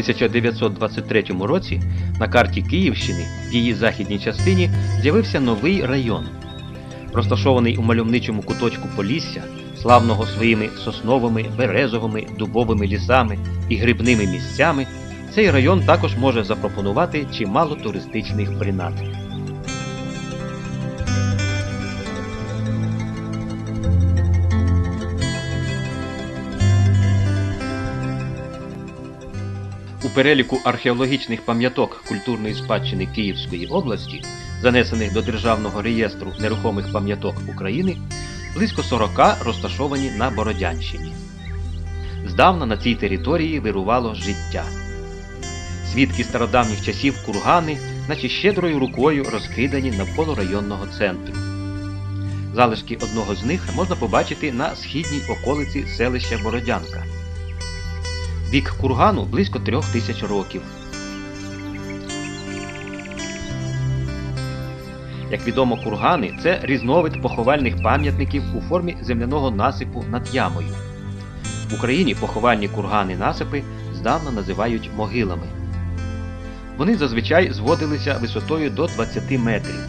1923 році на карті Київщини в її західній частині з'явився новий район. Розташований у мальовничому куточку Полісся, славного своїми сосновими, березовими, дубовими лісами і грибними місцями, цей район також може запропонувати чимало туристичних принад. У переліку археологічних пам'яток культурної спадщини Київської області, занесених до Державного реєстру нерухомих пам'яток України, близько 40 розташовані на Бородянщині. Здавна на цій території вирувало життя. Свідки стародавніх часів кургани, наче щедрою рукою розкидані навколо районного центру. Залишки одного з них можна побачити на східній околиці селища Бородянка. Вік кургану близько трьох тисяч років. Як відомо, кургани це різновид поховальних пам'ятників у формі земляного насипу над ямою. В Україні поховальні кургани насипи здавна називають могилами. Вони зазвичай зводилися висотою до 20 метрів.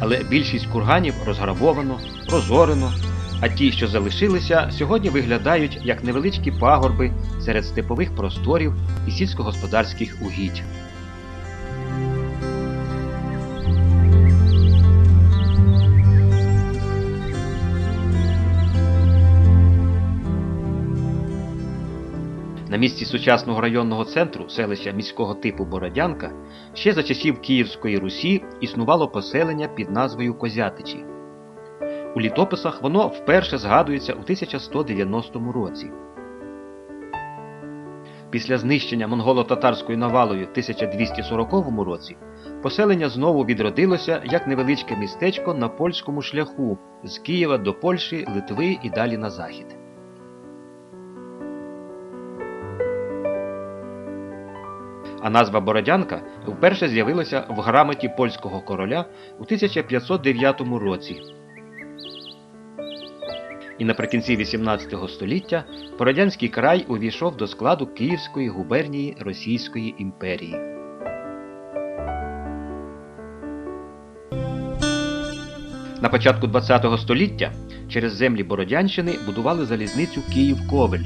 Але більшість курганів розграбовано, розорено, а ті, що залишилися, сьогодні виглядають як невеличкі пагорби серед степових просторів і сільськогосподарських угідь. На місці сучасного районного центру селища міського типу Бородянка ще за часів Київської Русі існувало поселення під назвою Козятичі. У літописах воно вперше згадується у 1190 році. Після знищення монголо-татарською навалою в 1240 році поселення знову відродилося як невеличке містечко на польському шляху з Києва до Польщі, Литви і далі на захід. А назва Бородянка вперше з'явилася в грамоті польського короля у 1509 році. І наприкінці XVIII століття Бородянський край увійшов до складу Київської губернії Російської імперії. На початку ХХ століття через землі Бородянщини будували залізницю Київ-Ковель.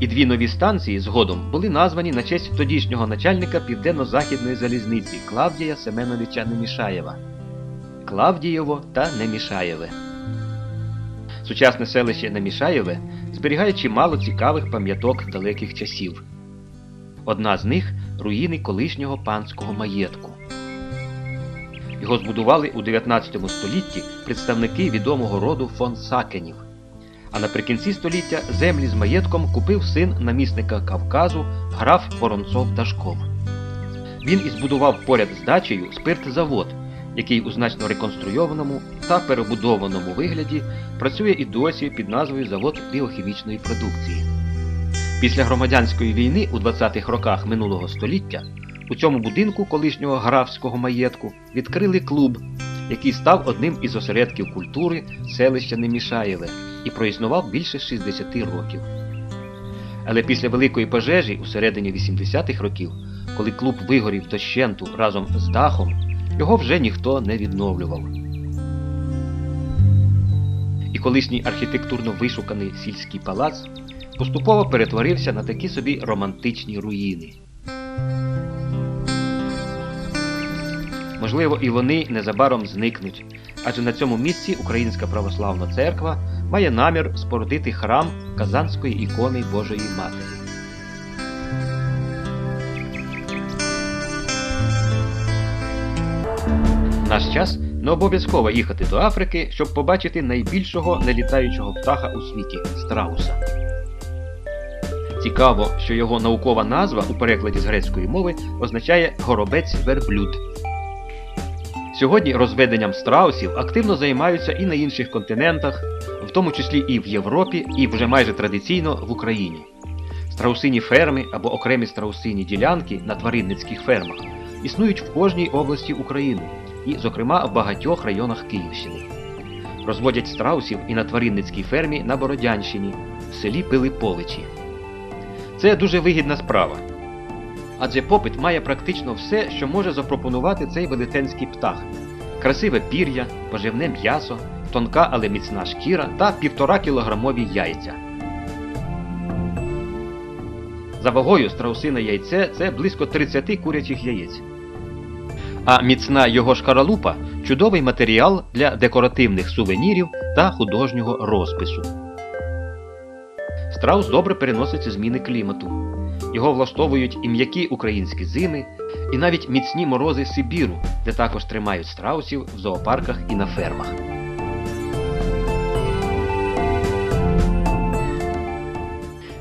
І дві нові станції згодом були названі на честь тодішнього начальника Південно-Західної залізниці Клавдія Семеновича Немішаєва. Клавдієво та Немішаєве. Сучасне селище Немішаєве зберігає чимало цікавих пам'яток далеких часів. Одна з них руїни колишнього панського маєтку. Його збудували у 19 столітті представники відомого роду фон Сакенів. А наприкінці століття землі з маєтком купив син намісника Кавказу граф Воронцов Дашков. Він і збудував поряд з дачею спиртзавод, який у значно реконструйованому та перебудованому вигляді працює і досі під назвою Завод біохімічної продукції. Після громадянської війни у 20-х роках минулого століття у цьому будинку колишнього графського маєтку відкрили клуб, який став одним із осередків культури селища Немішаєве і проіснував більше 60 років. Але після великої пожежі у середині 80-х років, коли клуб вигорів дощенту разом з дахом, його вже ніхто не відновлював. І колишній архітектурно вишуканий сільський палац поступово перетворився на такі собі романтичні руїни. Можливо, і вони незабаром зникнуть, адже на цьому місці Українська православна церква має намір спорудити храм Казанської ікони Божої Матері. Наш час не обов'язково їхати до Африки, щоб побачити найбільшого нелітаючого птаха у світі страуса. Цікаво, що його наукова назва у перекладі з грецької мови означає горобець верблюд. Сьогодні розведенням страусів активно займаються і на інших континентах, в тому числі і в Європі, і вже майже традиційно в Україні. Страусині ферми або окремі страусині ділянки на тваринницьких фермах існують в кожній області України і, зокрема, в багатьох районах Київщини. Розводять страусів і на тваринницькій фермі на Бородянщині, в селі Пилиповичі. Це дуже вигідна справа. адже попит має практично все, що може запропонувати цей велетенський птах: красиве пір'я, поживне м'ясо, тонка, але міцна шкіра та півтора кілограмові яйця. За вагою страусине яйце це близько 30 курячих яєць. А міцна його шкаралупа чудовий матеріал для декоративних сувенірів та художнього розпису. Страус добре переноситься зміни клімату. Його влаштовують і м'які українські зими, і навіть міцні морози Сибіру, де також тримають страусів в зоопарках і на фермах.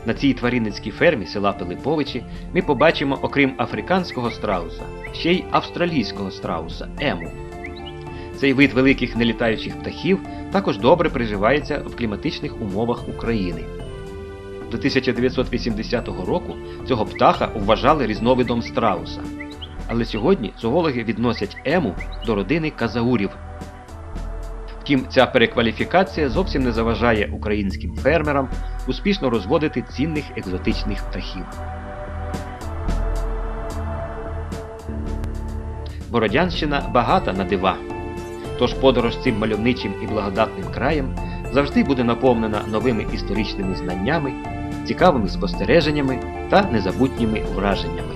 На цій тваринницькій фермі села Пилиповичі ми побачимо, окрім африканського страуса, ще й австралійського страуса ему. Цей вид великих нелітаючих птахів також добре приживається в кліматичних умовах України. До 1980 року цього птаха вважали різновидом страуса. Але сьогодні зоологи відносять ему до родини казаурів. Втім, ця перекваліфікація зовсім не заважає українським фермерам успішно розводити цінних екзотичних птахів. Бородянщина багата на дива. Тож подорож цим мальовничим і благодатним краєм завжди буде наповнена новими історичними знаннями, цікавими спостереженнями та незабутніми враженнями.